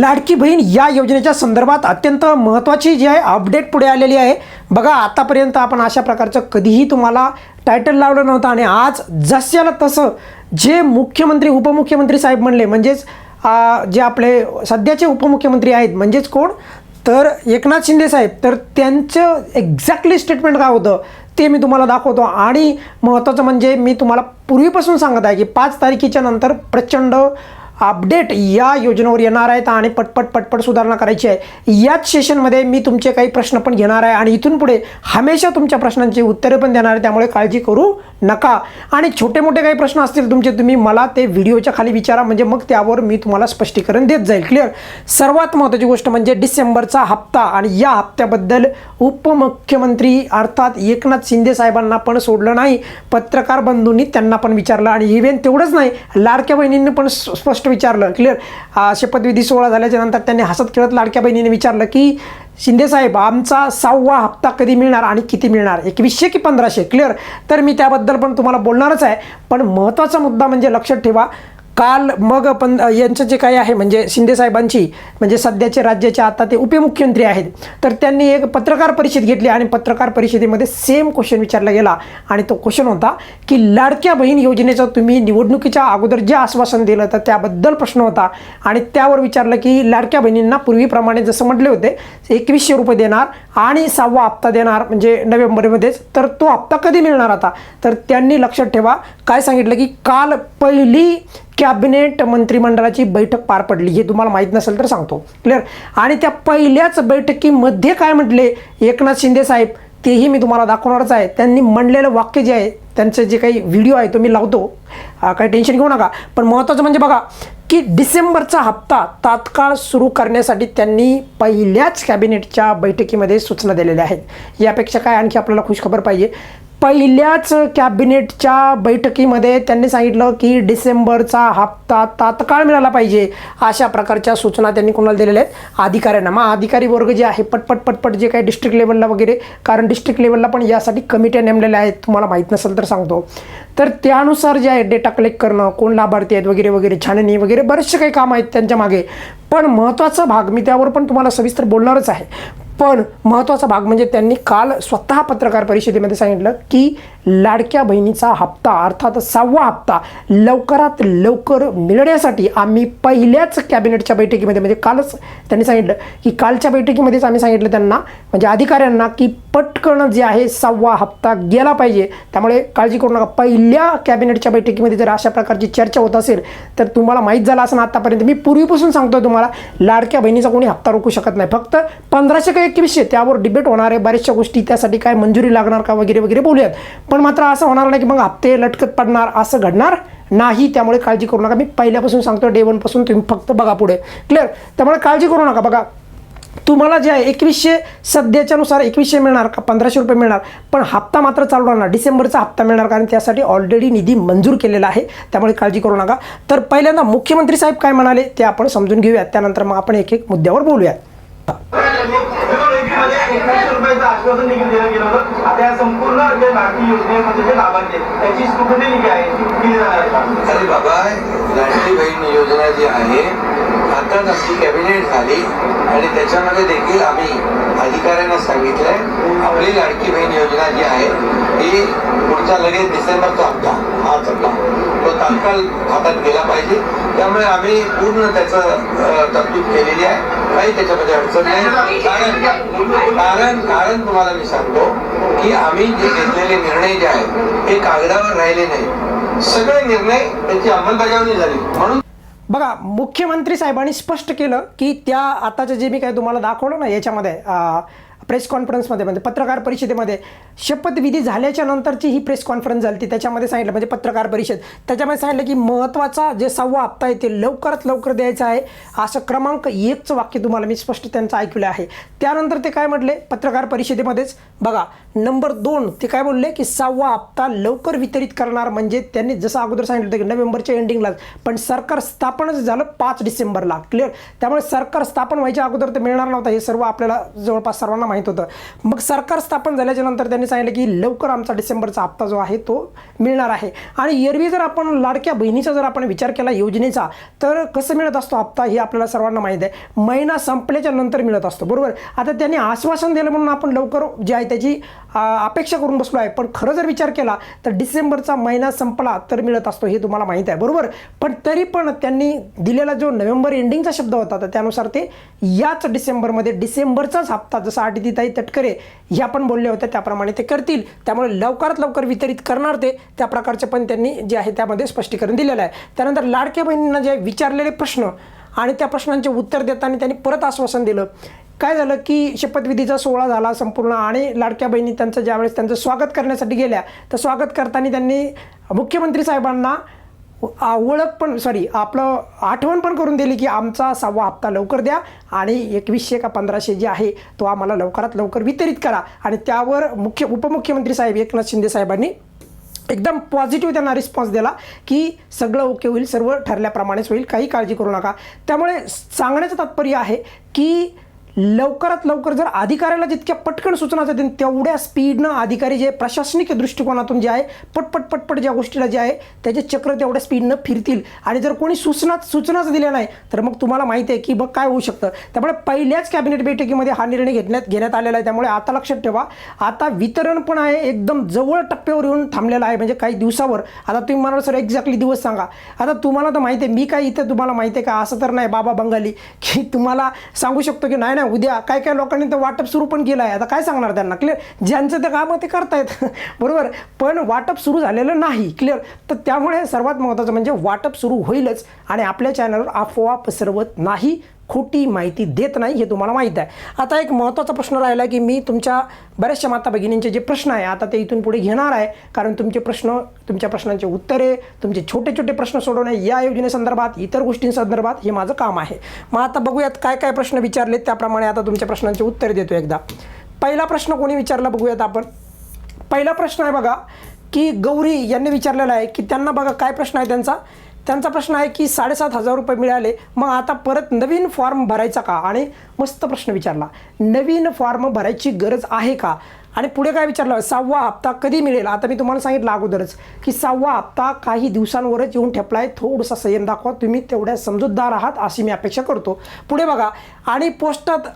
लाडकी बहीण या योजनेच्या संदर्भात अत्यंत महत्त्वाची जी आहे अपडेट पुढे आलेली आहे. बघा आतापर्यंत आपण अशा प्रकारचं कधीही तुम्हाला टायटल लावलं नव्हतं आणि आज जस्याला तसं जे मुख्यमंत्री उपमुख्यमंत्री साहेब म्हणले म्हणजेच जे आपले सध्याचे उपमुख्यमंत्री आहेत म्हणजेच कोण? तर एकनाथ शिंदे साहेब. तर त्यांचं एक्झॅक्टली स्टेटमेंट काय होतं ते मी तुम्हाला दाखवतो. आणि महत्त्वाचं म्हणजे मी तुम्हाला पूर्वीपासून सांगत आहे की पाच तारखेच्या नंतर प्रचंड अपडेट या योजनेवर येणार आहेत आणि पटपट पटपट सुधारणा करायची आहे. याच सेशनमध्ये मी तुमचे काही प्रश्न पण घेणार आहे आणि इथून पुढे हमेशा तुमच्या प्रश्नांची उत्तरे पण देणार आहे. त्यामुळे काळजी करू नका. आणि छोटे मोठे काही प्रश्न असतील तुमचे तुम्ही मला ते व्हिडिओच्या खाली विचारा. म्हणजे मग त्यावर मी तुम्हाला स्पष्टीकरण देत जाईल. क्लिअर सर्वात महत्त्वाची गोष्ट म्हणजे डिसेंबरचा हप्ता आणि या हप्त्याबद्दल उपमुख्यमंत्री अर्थात एकनाथ शिंदे साहेबांना पण सोडलं नाही. पत्रकार बंधूंनी त्यांना पण विचारलं आणि इव्हन तेवढंच नाही लाडक्या बहिणींनी पण स्पष्ट स्पष्ट विचारलं. क्लिअर शपथविधी सोहळा झाल्याच्यानंतर त्यांनी हसत खेळत लाडक्या बहिणीने विचारलं की शिंदेसाहेब आमचा सहावा हप्ता कधी मिळणार आणि किती मिळणार? एकवीसशे की पंधराशे? क्लिअर तर मी त्याबद्दल पण तुम्हाला बोलणारच आहे. पण महत्त्वाचा मुद्दा म्हणजे लक्षात ठेवा काल मग पण यांचं जे काही आहे म्हणजे शिंदे साहेबांची म्हणजे सध्याचे राज्याचे आता ते उपमुख्यमंत्री आहेत तर त्यांनी एक पत्रकार परिषद घेतली आणि पत्रकार परिषदेमध्ये सेम क्वेश्चन विचारला गेला. आणि तो क्वेश्चन होता की लाडक्या बहीण योजनेचं तुम्ही निवडणुकीच्या अगोदर जे आश्वासन दिलं तर त्याबद्दल प्रश्न होता. आणि त्यावर विचारलं की लाडक्या बहिणींना पूर्वीप्रमाणे जसं म्हटले होते एकवीसशे रुपये देणार आणि सहावा हप्ता देणार म्हणजे नोव्हेंबरमध्येच तर तो हप्ता कधी मिळणार आता? तर त्यांनी लक्षात ठेवा काय सांगितलं की काल पहिली कॅबिनेट मंत्रिमंडळाची बैठक पार पडली हे तुम्हाला माहीत नसेल तर सांगतो. क्लिअर आणि त्या पहिल्याच बैठकीमध्ये काय म्हटले? एकनाथ शिंदे साहेब तेही मी तुम्हाला दाखवणारच आहे. त्यांनी म्हणलेलं वाक्य जे आहे त्यांचं जे काही व्हिडिओ आहे तो मी लावतो. काही टेन्शन घेऊ नका. पण महत्त्वाचं म्हणजे बघा की डिसेंबरचा हप्ता तात्काळ सुरू करण्यासाठी त्यांनी पहिल्याच कॅबिनेटच्या बैठकीमध्ये सूचना दिलेल्या आहेत. यापेक्षा काय आणखी आपल्याला खुशखबर पाहिजे? पहिल्याच कॅबिनेटच्या बैठकीमध्ये त्यांनी सांगितलं की डिसेंबरचा हप्ता तात्काळ मिळाला पाहिजे अशा प्रकारच्या सूचना त्यांनी कोणाला दिलेल्या आहेत? अधिकाऱ्यांना. मग अधिकारी वर्ग जे आहे पटपट पटपट जे काही डिस्ट्रिक्ट लेवलला वगैरे कारण डिस्ट्रिक्ट लेवलला पण यासाठी कमिट्या नेमलेल्या आहेत तुम्हाला माहीत नसेल तर सांगतो. तर त्यानुसार जे आहे डेटा कलेक्ट करणं कोण लाभार्थी आहेत वगैरे वगैरे छाननी वगैरे बरेचसे काही काम आहेत त्यांच्या मागे. पण महत्त्वाचा भाग मी त्यावर पण तुम्हाला सविस्तर बोलणारच आहे. पण महत्त्वाचा भाग म्हणजे त्यांनी काल स्वतः पत्रकार परिषदेमध्ये सांगितलं की लाडक्या बहिणीचा हप्ता अर्थात सहावा हप्ता लवकरात लवकर मिळण्यासाठी आम्ही पहिल्याच कॅबिनेटच्या बैठकीमध्ये म्हणजे कालच त्यांनी सांगितलं की कालच्या बैठकीमध्येच आम्ही सांगितलं त्यांना म्हणजे अधिकाऱ्यांना की पटकन जे आहे सहावा हप्ता गेला पाहिजे. त्यामुळे काळजी करू नका. पहिल्या कॅबिनेटच्या बैठकीमध्ये जर अशा प्रकारची चर्चा होत असेल तर तुम्हाला माहीत झालं असं आतापर्यंत. मी पूर्वीपासून सांगतो तुम्हाला लाडक्या बहिणीचा कोणी हप्ता रोखू शकत नाही. फक्त पंधराशे काही एकवीसशे. त्यावर डिबेट होणार आहे बऱ्याचशा गोष्टी त्यासाठी काय मंजुरी लागणार का वगैरे वगैरे बोलूयात. पण मात्र असं होणार नाही की मग हप्ते लटकत पडणार असं घडणार नाही. त्यामुळे काळजी करू नका. मी पहिल्यापासून सांगतो डे वनपासून तुम्ही फक्त बघा पुढे. क्लिअर त्यामुळे काळजी करू नका. बघा तुम्हाला जे आहे एकवीसशे सध्याच्यानुसार एकवीसशे मिळणार का? पंधराशे रुपये मिळणार. पण हप्ता मात्र चालू राहणार. डिसेंबरचा हप्ता मिळणार कारण त्यासाठी ऑलरेडी निधी मंजूर केलेला आहे. त्यामुळे काळजी करू नका. तर पहिल्यांदा मुख्यमंत्री साहेब काय म्हणाले ते आपण समजून घेऊयात. त्यानंतर मग आपण एक एक मुद्द्यावर बोलूयात. एकवीसशे रुपयाचं आश्वासन देखील दिलं गेलं होतं. आता या संपूर्ण जे लाडकी योजनेमध्ये जे लाभार्थी त्याची स्क्रुटनी जी आहे जाणार आहे? अरे बाबा लाडकी बहीण योजना जी आहे आताच आमची कॅबिनेट झाली आणि त्याच्यामध्ये देखील आम्ही अधिकाऱ्यांना सांगितलंय आपली लाडकी बहीण योजना जी आहे की पुढचा लगेच डिसेंबरचा हप्ता हा हप्ता. तो तात्काळ हातात गेला पाहिजे. त्यामुळे आम्ही पूर्ण त्याचं तरतूद केलेली आहे. काही त्याच्यामध्ये अडचण नाही. कारण कारण कारण तुम्हाला मी सांगतो की आम्ही जे घेतलेले निर्णय जे आहेत हे कागदावर राहिले नाही सगळे निर्णय त्याची अंमलबजावणी झाली. म्हणून बघा मुख्यमंत्री साहेबांनी स्पष्ट केलं की त्या आताचं जे मी काय तुम्हाला दाखवलं ना याच्यामध्ये प्रेस कॉन्फरन्समध्ये म्हणजे पत्रकार परिषदेमध्ये. शपथविधी झाल्याच्या नंतरची ही प्रेस कॉन्फरन्स झाली ती त्याच्यामध्ये सांगितलं म्हणजे पत्रकार परिषद. त्याच्यामध्ये सांगितलं की महत्त्वाचा जे सहावा हप्ता आहे ते लवकरात लवकर द्यायचा आहे. असं क्रमांक एकचं वाक्य तुम्हाला मी स्पष्ट त्यांचं ऐकलं आहे. त्यानंतर ते काय म्हटले? पत्रकार परिषदेमध्येच. बघा नंबर दोन ते काय बोलले की सहावा हप्ता लवकर वितरित करणार म्हणजे त्यांनी जसं अगोदर सांगितलं होतं की नोव्हेंबरच्या एंडिंगलाच. पण सरकार स्थापनच झालं पाच डिसेंबरला. क्लिअर? त्यामुळे सरकार स्थापन व्हायच्या अगोदर ते मिळणार नव्हतं. हे सर्व आपल्याला जवळपास सर्वांना माहीत होतं. मग सरकार स्थापन झाल्याच्यानंतर त्यांनी सांगितलं की लवकर आमचा डिसेंबरचा हप्ता जो आहे तो मिळणार आहे. आणि एरवी जर आपण लाडक्या बहिणीचा जर आपण विचार केला योजनेचा तर कसं मिळत असतो हप्ता हे आपल्याला सर्वांना माहीत आहे. महिना संपल्याच्या नंतर मिळत असतो. बरोबर? आता त्यांनी आश्वासन दिलं म्हणून आपण लवकर जे आहे त्याची अपेक्षा करून बसलो आहे. पण खरं जर विचार केला तर डिसेंबरचा महिना संपला तर मिळत असतो हे तुम्हाला माहीत आहे. बरोबर? पण तरी पण त्यांनी दिलेला जो नोव्हेंबर एंडिंगचा शब्द होता तर त्यानुसार ते याच डिसेंबरमध्ये डिसेंबरचाच हप्ता जसं आदितीताई तटकरे ह्या पण बोलल्या होत्या त्याप्रमाणे ते करतील. त्यामुळे लवकरात लवकर वितरित करणार ते त्या प्रकारचे पण त्यांनी जे आहे त्यामध्ये स्पष्टीकरण दिलेलं आहे. त्यानंतर लाडक्या बहिणींना जे विचारलेले प्रश्न आणि त्या प्रश्नांचे उत्तर देताना त्यांनी परत आश्वासन दिलं. काय झालं की शपथविधीचा सोहळा झाला संपूर्ण आणि लाडक्या बहिणी त्यांचं ज्यावेळेस त्यांचं स्वागत करण्यासाठी गेल्या तर स्वागत करताना त्यांनी मुख्यमंत्री साहेबांना ओळख पण सॉरी आपलं आठवण पण करून दिली की आमचा सहावा हप्ता लवकर द्या आणि एकवीसशे का पंधराशे जे आहे तो आम्हाला लवकरात लवकर वितरित करा. आणि त्यावर मुख्य उपमुख्यमंत्री साहेब एकनाथ शिंदे साहेबांनी एकदम पॉझिटिव्ह त्यांना रिस्पॉन्स दिला की सगळं ओके होईल सर्व ठरल्याप्रमाणेच होईल काही काळजी करू नका. त्यामुळे सांगण्याचं तात्पर्य आहे की लवकरात लवकर जर अधिकाऱ्याला जितक्या पटकन सूचना देतील तेवढ्या स्पीडनं अधिकारी जे प्रशासनिक दृष्टिकोनातून जे आहे पटपट पटपट ज्या गोष्टीला जे आहे त्याचे चक्र तेवढ्या स्पीडनं फिरतील. आणि जर कोणी सूचना सूचनाच दिल्या नाही तर मग तुम्हाला माहिती आहे की बघ काय होऊ शकतं. त्यामुळे पहिल्याच कॅबिनेट बैठकीमध्ये हा निर्णय घेण्यात घेण्यात आलेला आहे. त्यामुळे आता लक्षात ठेवा आता वितरण पण आहे एकदम जवळ टप्प्यावर येऊन थांबलेलं आहे. म्हणजे काही दिवसावर. आता तुम्ही मला सर एक्झॅक्टली दिवस सांगा. आता तुम्हाला तर माहिती आहे मी काय इथं तुम्हाला माहिती आहे का? असं तर नाही बाबा बंगाली. की तुम्हाला सांगू शकतो की नाही नाही उद्या काय काय लोकांनी तर वाटप सुरू पण केलं आहे. आता काय सांगणार त्यांना? क्लिअर ज्यांचं ते कामं ते करतायत. बरोबर? पण वाटप सुरू झालेलं नाही. क्लिअर तर त्यामुळे सर्वात महत्त्वाचं म्हणजे वाटप सुरू होईलच आणि आपल्या चॅनलवर अफवा पसरवत नाही. खोटी माहिती देत नाही हे तुम्हाला माहीत आहे. आता एक महत्त्वाचा प्रश्न राहिला की मी तुमच्या बऱ्याचशा माता भगिनींचे जे प्रश्न आहे आता ते इथून पुढे घेणार आहे. कारण तुमचे प्रश्न तुमच्या प्रश्नांचे उत्तरे तुमचे छोटे छोटे प्रश्न सोडवणे या योजनेसंदर्भात इतर गोष्टींसंदर्भात हे माझं काम आहे. मग आता बघूयात काय काय प्रश्न विचारलेत. त्याप्रमाणे आता तुमच्या प्रश्नांचे उत्तरे देतो एकदा. पहिला प्रश्न कोणी विचारला बघूयात आपण. पहिला प्रश्न आहे बघा की गौरी यांनी विचारलेला आहे की त्यांना बघा काय प्रश्न आहे त्यांचा? त्यांचा प्रश्न आहे की साडेसात हजार रुपये मिळाले. मग आता परत नवीन फॉर्म भरायचा का? आणि मस्त प्रश्न विचारला. नवीन फॉर्म भरायची गरज आहे का? आणि पुढे काय विचारलं? सहावा हप्ता कधी मिळेल? आता मी तुम्हाला सांगितलं अगोदरच की सहावा हप्ता काही दिवसांवरच येऊन ठेपला आहे थोडासा संयम दाखवा. तुम्ही तेवढ्या समजूतदार आहात अशी मी अपेक्षा करतो. पुढे बघा. आणि पोस्टात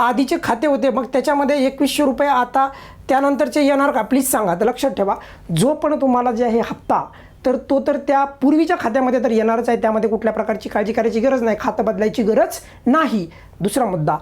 आधीचे खाते होते. मग त्याच्यामध्ये एकवीसशे रुपये आता त्यानंतरचे येणार का? प्लीज सांगा. तर लक्षात ठेवा. जो पण तुम्हाला जे आहे हप्ता तर तो तर त्या पूर्वीच्या खात्यामध्ये तर येणारच आहे. त्यामध्ये कुठल्या प्रकारची काळजी करायची गरज नाही. खातं बदलायची गरज नाही. दुसरा मुद्दा.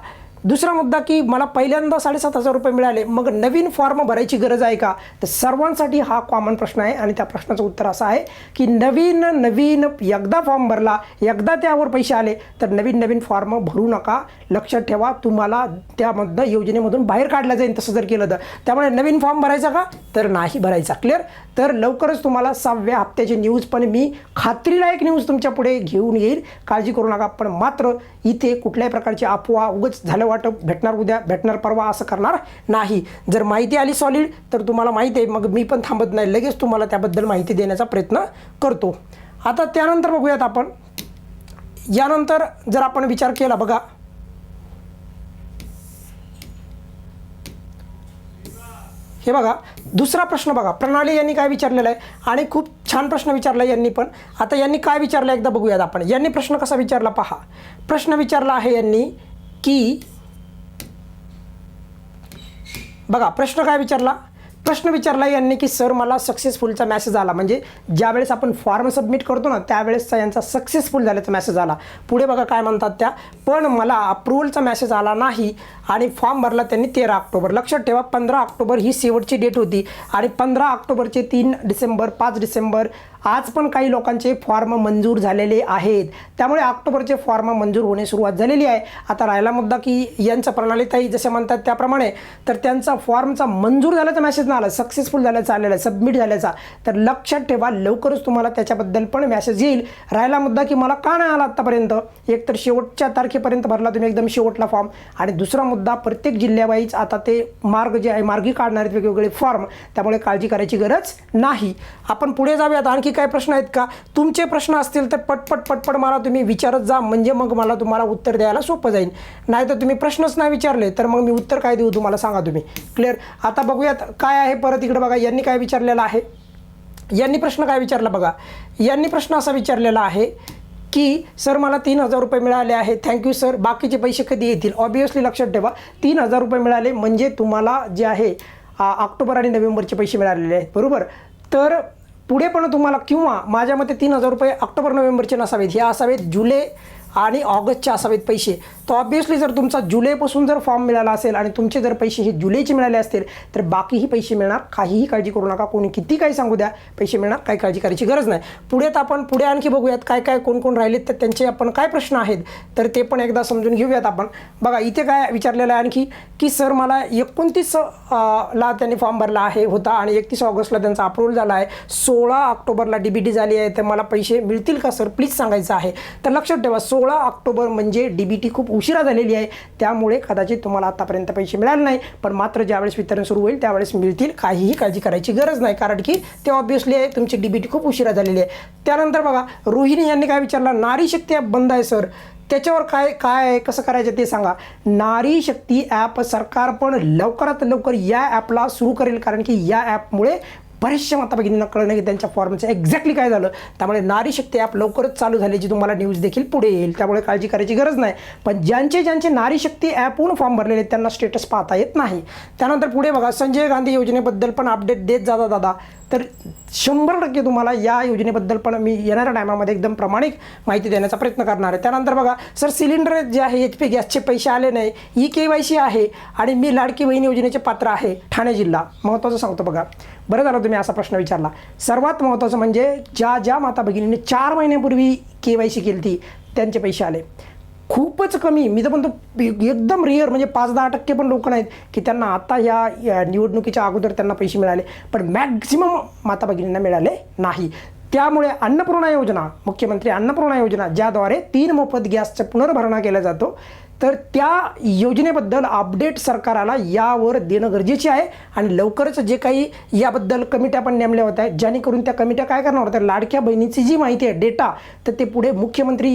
दुसरा मुद्दा की मला पहिल्यांदा साडेसात हजार रुपये मिळाले मग नवीन फॉर्म भरायची गरज आहे का? तर सर्वांसाठी हा कॉमन प्रश्न आहे आणि त्या प्रश्नाचं उत्तर असं आहे की नवीन नवीन एकदा फॉर्म भरला एकदा त्यावर पैसे आले तर नवीन नवीन फॉर्म भरू नका. लक्षात ठेवा तुम्हाला त्यामधनं योजनेमधून बाहेर काढलं जाईल तसं जर केलं तर. त्यामुळे नवीन फॉर्म भरायचा का? तर नाही भरायचा. क्लिअर तर लवकरच तुम्हाला सहाव्या हप्त्याची न्यूज पण मी खात्रीलायक न्यूज तुमच्यापुढे घेऊन येईल. काळजी करू नका पण मात्र इथे कुठल्याही प्रकारची अफवा उगच झालं वाटप भेटणार उद्या भेटणार परवा असं करणार नाही. जर माहिती आली सॉलिड तर तुम्हाला माहिती आहे मग मी पण थांबत नाही. लगेच तुम्हाला त्याबद्दल माहिती देण्याचा प्रयत्न करतो. आता त्यानंतर बघूयात आपण. यानंतर जर आपण विचार केला बघा. हे बघा दुसरा प्रश्न बघा. प्रणाली यांनी काय विचारलेला आहे? आणि खूप छान प्रश्न विचारला यांनी पण. आता यांनी काय विचारलं एकदा बघूयात आपण. यांनी प्रश्न कसा विचारला पहा. प्रश्न विचारला आहे यांनी की बघा प्रश्न काय विचारला? प्रश्न विचारला यांनी की सर मला सक्सेसफुलचा मेसेज आला. म्हणजे ज्यावेळेस आपण फॉर्म सबमिट करतो ना त्यावेळेसचा यांचा सक्सेसफुल झाल्याचा मेसेज आला. पुढे बघा काय म्हणतात त्या. पण मला अप्रुव्हलचा मेसेज आला नाही आणि फॉर्म भरला त्यांनी तेरा ऑक्टोबर. लक्षात ठेवा पंधरा ऑक्टोबर ही शेवटची डेट होती आणि पंधरा ऑक्टोबरचे तीन डिसेंबर पाच डिसेंबर आज पण काही लोकांचे फॉर्म मंजूर झालेले आहेत. त्यामुळे ऑक्टोबरचे फॉर्म मंजूर होणे सुरुवात झालेली आहे. आता राहिला मुद्दा की यांचा प्रणालीताई जसे म्हणतात त्याप्रमाणे तर त्यांचा फॉर्मचा मंजूर झाल्याचा मेसेज नाही आला सक्सेसफुल झाल्याचा आलेला सबमिट झाल्याचा तर लक्षात ठेवा लवकरच तुम्हाला त्याच्याबद्दल पण मॅसेज येईल. राहिला मुद्दा की मला का नाही आला आत्तापर्यंत एक तर शेवटच्या तारखेपर्यंत भरला तुम्ही एकदम शेवटला फॉर्म आणि दुसरा मुद्दा प्रत्येक जिल्ह्यावाईज आता ते मार्ग जे आहे मार्गी काढणार आहेत वेगवेगळे फॉर्म त्यामुळे काळजी करायची गरज नाही. आपण पुढे जाऊयात. आणखी काय प्रश्न आहेत का? तुमचे प्रश्न असतील तर पटपट पटपट मला तुम्ही विचारत जा. म्हणजे मग मला तुम्हाला उत्तर द्यायला सोपं जाईल. नाही तर तुम्ही प्रश्नच नाही विचारले तर मग मी उत्तर काय देऊ तुम्हाला सांगा तुम्ही. क्लिअर आता बघूयात काय आहे? आहे परत इकडे बघा यांनी काय विचारलेलं आहे? यांनी प्रश्न काय विचारला बघा? यांनी प्रश्न असा विचारलेला आहे की सर मला तीन हजार रुपये मिळाले आहे थँक्यू सर बाकीचे पैसे कधी येतील? ऑबियसली लक्षात ठेवा तीन हजार रुपये मिळाले म्हणजे तुम्हाला जे आहे ऑक्टोबर आणि नोव्हेंबरचे पैसे मिळालेले आहेत. बरोबर? तर पुढे पण तुम्हाला किंवा माझ्या मते तीन हजार रुपये ऑक्टोबर नोव्हेंबरचे नसावेत. हे असावेत जुलै आणि ऑगस्टचे असावेत पैसे. तर ऑब्वियसली जर तुमचा जुलैपासून जर फॉर्म मिळाला असेल आणि तुमचे जर पैसे हे जुलैचे मिळाले असतील तर बाकीही पैसे मिळणार. काहीही काळजी करू नका. कोणी किती काही सांगू द्या पैसे मिळणार. काही काळजी करायची गरज नाही. पुढे तर आपण पुढे आणखी बघूयात काय काय कोण कोण राहिलेत तर त्यांचे आपण काय प्रश्न आहेत तर ते पण एकदा समजून घेऊयात आपण. बघा इथे काय विचारलेलं आहे आणखी की सर मला एकोणतीस ला त्यांनी फॉर्म भरला आहे होता आणि एकतीस ऑगस्टला त्यांचा अप्रूव्हल झाला आहे. सोळा ऑक्टोबरला डी बी टी झाली आहे तर मला पैसे मिळतील का सर? प्लीज सांगायचं आहे. तर लक्षात ठेवा सो सोळा ऑक्टोबर म्हणजे डी बी टी खूप उशिरा झालेली आहे. त्यामुळे कदाचित तुम्हाला आतापर्यंत पैसे मिळाले नाही. पण मात्र ज्यावेळेस वितरण सुरू होईल त्यावेळेस मिळतील. काहीही काळजी करायची गरज नाही. कारण की ते ऑब्विसली आहे तुमची डी बी टी खूप उशिरा झालेली आहे. त्यानंतर बघा रोहिणी यांनी काय विचारलं? नारी शक्ती ॲप बंद आहे सर त्याच्यावर काय काय आहे कसं करायचं ते सांगा. नारी शक्ती ॲप सरकार पण लवकरात लवकर या ॲपला सुरू करेल. कारण की या ॲपमुळे बऱ्याचशा माता भगिनींना कळलं की त्यांच्या फॉर्मचं एक्झॅक्टली काय झालं. त्यामुळे नारी शक्ती ॲप लवकरच चालू झाल्याची तुम्हाला न्यूज देखील पुढे येईल. त्यामुळे काळजी करायची गरज नाही. पण ज्यांचे ज्यांचे नारी शक्ती ॲपहून फॉर्म भरलेले आहेत त्यांना स्टेटस पाहता येत नाही. त्यानंतर पुढे बघा संजय गांधी योजनेबद्दल पण अपडेट देत जाता दादा. तर शंभर टक्के तुम्हाला या योजनेबद्दल पण मी येणाऱ्या टायमामध्ये एकदम प्रामाणिक माहिती देण्याचा प्रयत्न करणार आहे. त्यानंतर बघा सर सिलेंडर जे आहे एच पी गॅसचे पैसे आले नाही ई के वाय सी आहे आणि मी लाडकी बहीण योजनेचे पात्र आहे ठाणे जिल्हा. महत्त्वाचं सांगतो बघा. बरं झालं तुम्ही असा प्रश्न विचारला. सर्वात महत्त्वाचं म्हणजे ज्या ज्या माता भगिनीने चार महिन्यापूर्वी के वाय सी केली ती त्यांचे पैसे आले. खूपच कमी. मी तर म्हणतो एकदम रिअर म्हणजे पाच दहा टक्के पण लोक नाहीत की त्यांना आता या या निवडणुकीच्या अगोदर त्यांना पैसे मिळाले पण मॅक्झिमम माता भगिनींना मिळाले नाही. त्यामुळे अन्नपूर्णा योजना मुख्यमंत्री अन्नपूर्णा योजना ज्याद्वारे तीन मोफत गॅसचा पुनर्भरणा केला जातो तर त्या योजनेबद्दल अपडेट सरकाराला यावर देणं गरजेचे आहे. आणि लवकरच जे काही याबद्दल कमिट्या पण नेमल्या होत्या जेणेकरून त्या कमिट्या काय करणार होत्या लाडक्या बहिणीची जी माहिती आहे डेटा तर ते पुढे मुख्यमंत्री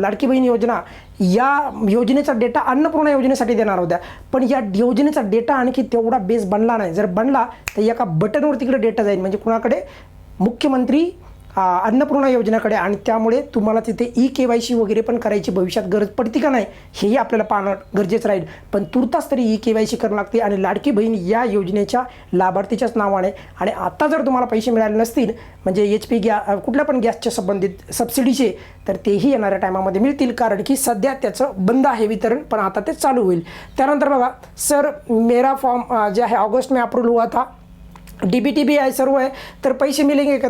लाडकी बहीण योजना या योजनेचा डेटा अन्नपूर्णा योजनेसाठी देणार होत्या. पण या योजनेचा डेटा आणखी तेवढा बेस बनला नाही. जर बनला तर एका बटनवर तिकडे डेटा जाईल. म्हणजे कुणाकडे? मुख्यमंत्री अन्नपूर्णा योजनेकडे आणि त्यामुळे तुम्हाला तिथे ई के वाय सी वगैरे पण करायची भविष्यात गरज पडते का नाही हेही आपल्याला पाहणं गरजेचं राहील. पण तुर्तास तरी ई के वाय सी करावं लागते आणि लाडकी बहीण या योजनेच्या लाभार्थीच्याच नावाने आणि आता जर तुम्हाला पैसे मिळाले नसतील म्हणजे एच पी गॅ कुठल्या पण गॅसच्या संबंधित सबसिडीचे तर तेही येणाऱ्या टायमामध्ये मिळतील कारण की सध्या त्याचं बंद आहे वितरण पण आता ते चालू होईल. त्यानंतर बघा सर मेरा फॉर्म जे आहे ऑगस्ट मे अप्रूव्ह हुआ था डी बी टी बी आहे सर्व आहे. तर पैसे मिळेंगे का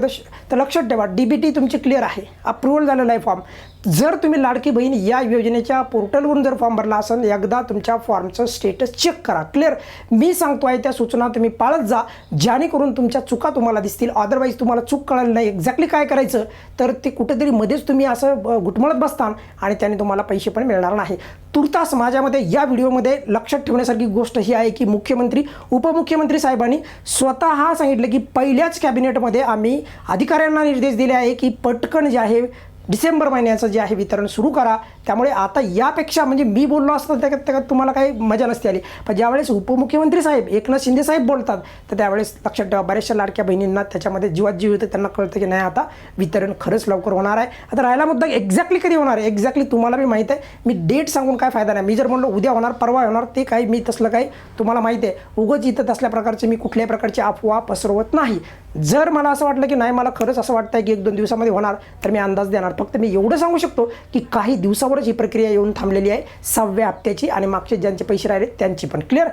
तर लक्षात ठेवा डी बी टी तुमची क्लिअर आहे. अप्रुव्हल झालेला आहे फॉर्म जर तुम्ही लाडकी बहीण या योजनेच्या पोर्टलवरून जर फॉर्म भरला असेल एकदा तुमच्या फॉर्मचं स्टेटस चेक करा. क्लिअर मी सांगतो आहे त्या सूचना तुम्ही पाळत जा. जेणेकरून तुमच्या चुका तुम्हाला दिसतील. अदरवाईज तुम्हाला चूक कळाली नाही. एक्झॅक्टली काय करायचं? तर ते कुठेतरी मध्येच तुम्ही असं घुटमळत बसता आणि त्याने तुम्हाला पैसे पण मिळणार नाही. तुर्तास माझ्यामध्ये या व्हिडिओमध्ये लक्षात ठेवण्यासारखी गोष्ट ही आहे की मुख्यमंत्री उपमुख्यमंत्री साहेबांनी स्वतः सांगितलं की पहिल्याच कॅबिनेटमध्ये आम्ही अधिकाऱ्यांना निर्देश दिले आहे की पटकन जे आहे डिसेंबर महिन्याचं जे आहे वितरण सुरू करा. त्यामुळे आता यापेक्षा म्हणजे मी बोललो असतं त्या त्यात तुम्हाला काही मजा नसते आली. पण ज्यावेळेस उपमुख्यमंत्री साहेब एकनाथ शिंदे साहेब बोलतात तर त्यावेळेस लक्षात ठेवा बऱ्याचशा लाडक्या बहिणींना त्याच्यामध्ये जीवात जीव येतं त्यांना कळतं की नाही आता वितरण खरंच लवकर होणार आहे. आता राहिला मुद्दा एक्झॅक्टली कधी होणार आहे? एक्झॅक्टली तुम्हाला बी माहीत आहे. मी डेट सांगून काय फायदा नाही. मी जर म्हणलो उद्या होणार परवा होणार ते काही मी तसलं काही तुम्हाला माहिती आहे. उगंच इथं तसल्या प्रकारचे मी कुठल्याही प्रकारची अफवा पसरवत नाही. जर मला असं वाटलं की नाही मला खरंच असं वाटतं की एक दोन दिवसामध्ये होणार तर मी अंदाज देणार फक्त मी एवढं सांगू शकतो की काही दिवसावरच ही प्रक्रिया येऊन थांबलेली आहे. सहाव्या हप्त्याची आणि मागचे ज्यांचे पैसे राहिले त्यांची पण क्लिअर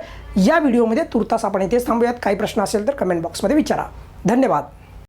या व्हिडिओमध्ये तुर्तास आपण इथेच थांबूयात. काही प्रश्न असेल तर कमेंट बॉक्समध्ये विचारा. धन्यवाद.